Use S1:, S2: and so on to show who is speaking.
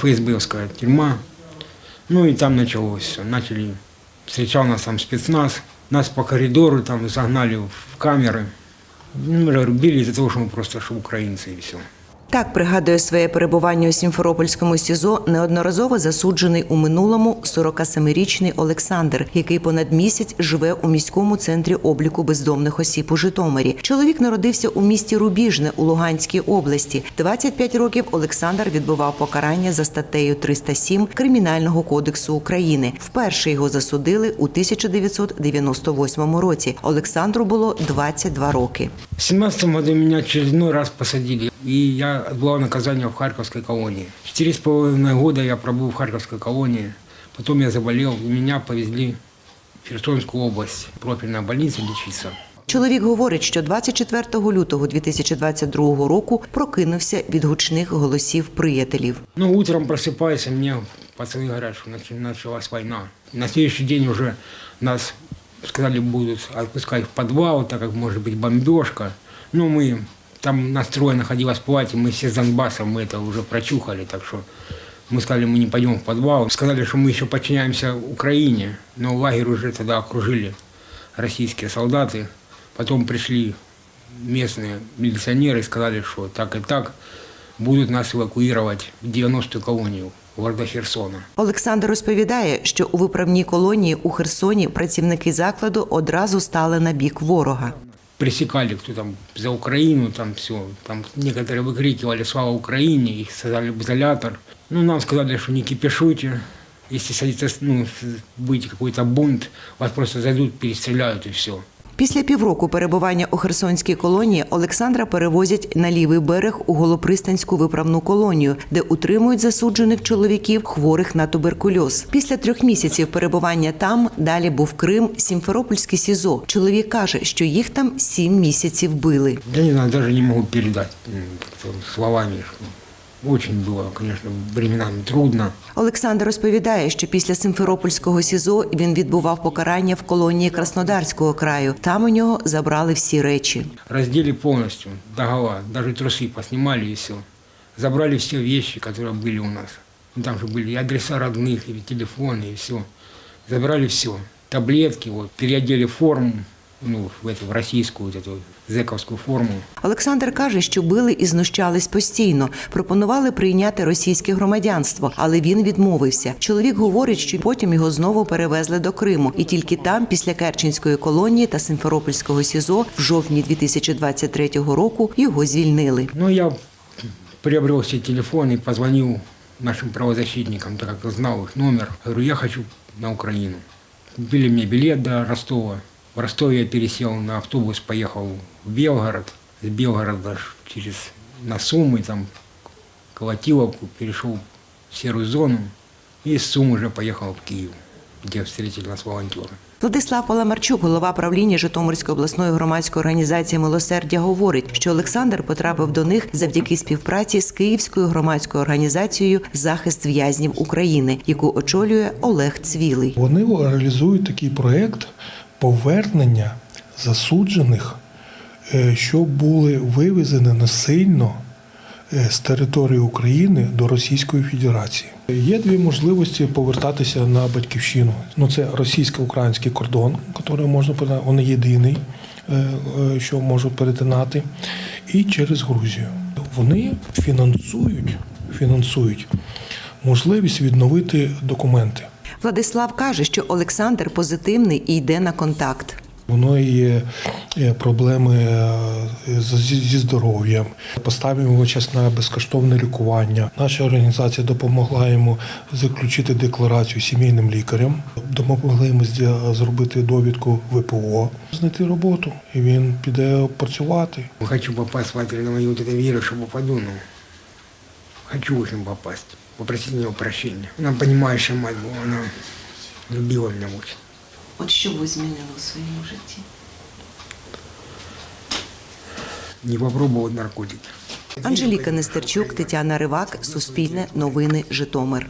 S1: ФСБовская тюрьма. Ну и там началось все. Начали, встречал нас там спецназ, нас по коридору там загнали в камеры. Ну, рубили из-за того, что мы просто что украинцы и все.
S2: Так пригадує своє перебування у Сімферопольському СІЗО неодноразово засуджений у минулому 47-річний Олександр, який понад місяць живе у міському центрі обліку бездомних осіб у Житомирі. Чоловік народився у місті Рубіжне у Луганській області. 25 років Олександр відбував покарання за статтею 307 Кримінального кодексу України. Вперше його засудили у 1998 році. Олександру було 22 роки.
S1: В 17 году меня очередной раз посадили, и я отбывал наказание в Харьковской колонии. Четыре с половиной года я пробыл в Харьковской колонии, потом я заболел, и меня повезли в Херсонскую область, в профильная больница лечиться.
S2: Чоловік говорить, що 24 лютого 2022 року прокинувся від гучних голосів приятелів.
S1: Ну, утром просыпаюсь, и мне пацаны говорят, что нач- началась война. На следующий день уже нас сказали, будут отпускать в подвал, так как может быть бомбежка. Ну, мы там настрой находилась в палате, мы все с Донбасса, мы это уже прочухали, так что мы сказали, мы не пойдем в подвал. Сказали, что мы еще подчиняемся Украине, но лагерь уже тогда окружили российские солдаты. Потом пришли местные милиционеры и сказали, что так и так будут нас эвакуировать в 90-ю колонию города Херсона.
S2: Олександр розповідає, що у виправній колонії у Херсоні працівники закладу одразу стали на бік ворога.
S1: Пресекали, кто там за Украину, там все. Там некоторые выкрикивали «Слава Украине!», их сажали в изолятор. Ну, нам сказали, что не кипишуйте. Если садится, ну, с- будет какой-то бунт, вас просто зайдут, перестреляют и все.
S2: Після півроку перебування у Херсонській колонії Олександра перевозять на лівий берег у Голопристанську виправну колонію, де утримують засуджених чоловіків, хворих на туберкульоз. Після трьох місяців перебування там далі був Крим, Сімферопольське СІЗО. Чоловік каже, що їх там сім місяців били.
S1: Я не знаю, даже не могу передать м, как-то словами. что Очень было, конечно, временами трудно.
S2: Олександр розповідає, що після Симферопольського СІЗО він відбував покарання в колонії Краснодарського краю. Там у нього забрали всі речі.
S1: Раздели полностью, догола, даже трусы поснимали и все. Забрали все вещи, которые были у нас. Ну, Там же были и адреса родных, и телефоны, и все. Забрали все. Таблетки, вот, переодели форму, ну, в эту, в российскую, вот эту зэковскую форму.
S2: Олександр каже, що били і знущались постійно. Пропонували прийняти російське громадянство, але він відмовився. Чоловік говорить, що потім його знову перевезли до Криму, і тільки там, після Керченської колонії та Симферопольського СІЗО, в жовтні 2023 року його звільнили.
S1: Ну, я приобрел все телефоны, позвонил нашим правозащитникам, так как знал их номер. Говорю, я хочу на Украину. Купили мне билет до Ростова. В Ростове я пересел на автобус, поехал в Белгород. С Белгорода через на Сумы, там, Колотиловку, перешел в серую зону. И с Сум уже поехал в Киев, где встретили нас волонтеры.
S2: Владислав Паламарчук, голова правління Житомирської обласної громадської організації Милосердя, говорить, що Олександр потрапив до них завдяки співпраці з Київською громадською організацією Захист в'язнів України, яку очолює Олег Цвілий.
S3: Вони реалізують такий проєкт повернення засуджених, е, що були вивезені насильно е, з території України до Російської Федерації. Є дві можливості повертатися на батьківщину. Ну це російсько-український кордон, який можна він єдиний, е, що можуть перетинати, і через Грузію. Вони фінансують, фінансують можливість відновити документи.
S2: Владислав каже, що Олександр позитивний і йде на контакт.
S3: Воно є е, проблеми е, зі здоров'ям. Поставимо його час на безкоштовне лікування. Наша організація допомогла йому заключити декларацію сімейним лікарям. Допомогли йому зробити довідку ВПО, знайти роботу, і він піде працювати.
S1: Хочу попасть в на мою это веру, попаду, хочу очень попасть. Попросить у нее прощения. Она понимающая мать была, она любила меня очень.
S2: От що ви змінили у своєму житті?
S1: Не попробовать наркотики.
S2: Анжеліка Нестерчук, Тетяна Ривак, Суспільне, Новини, Житомир.